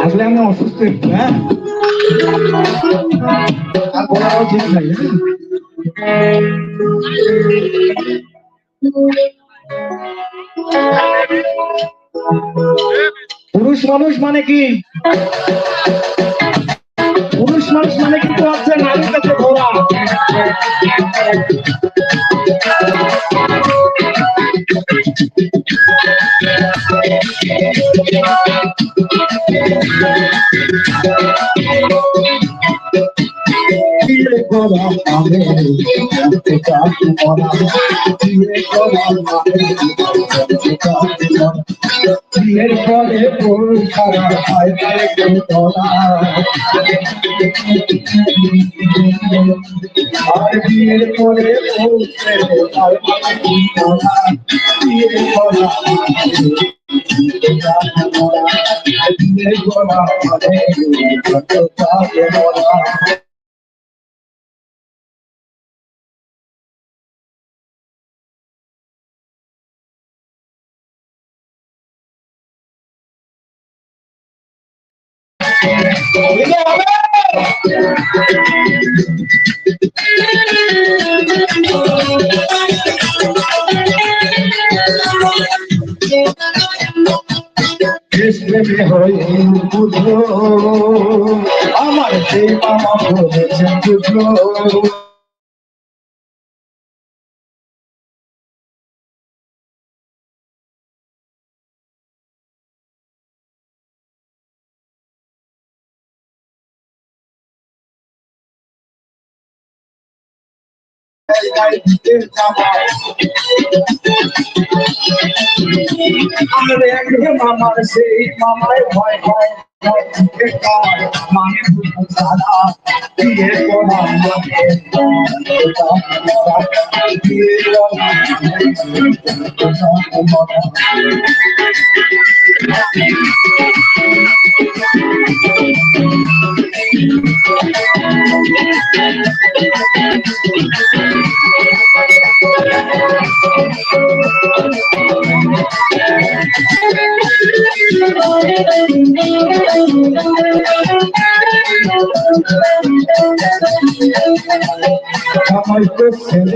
আসলে আমি অসুস্থ একটু হ্যাঁ আর বলারও ঠিক নাই হ্যাঁ? পুরুষ মানুষ মানে কি পুরুষ মানুষ মানে কিন্তু হচ্ছে নারীর কাছে ঘোরা Thank করা போனா நானே அடுத்து காத்து போனா கத்தியே போனா நானே அடுத்து காத்து போனா கத்தியே போலே போல் காரா ஆயிரம் போனா ஆடியே போலே போல் ஆயிரம் போனா கத்தியே போனா Thank you. বিয়ে করা বিয়ে করা জানতে চাচ্ছি মরা দিতে হবে প্রেমে হয়ে বুঝলো আমার মামা বলেছেন, বুঝলো? verdade está mal. Alegre mamar sei, mamai vai vai. Thank you. Vamos descendo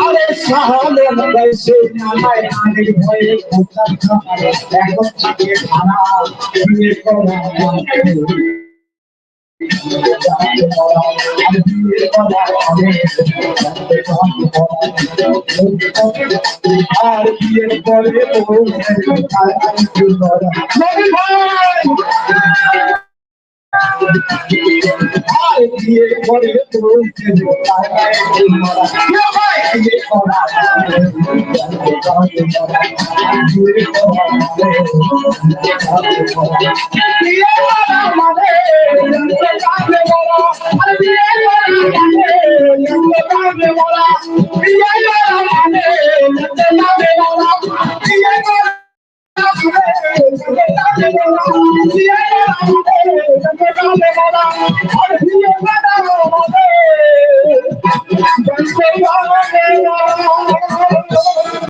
আরে সাহালে গাইছে নামায় আগে ভয়ে এখন থেকে খানা বিয়ে করা আর বিয়ের পরে মারায় বিয়ে করে তোকে মারায় বিয়ে করা বিয়ে করা মানে কাঁদে বলা আর বিয়ে করা মানে কাঁদে বলা বিয়ে করা মানে কাঁদে বলা বিয়ে করা মানে কাঁদে বলা বিয়ে করা মানে কাঁদে বলা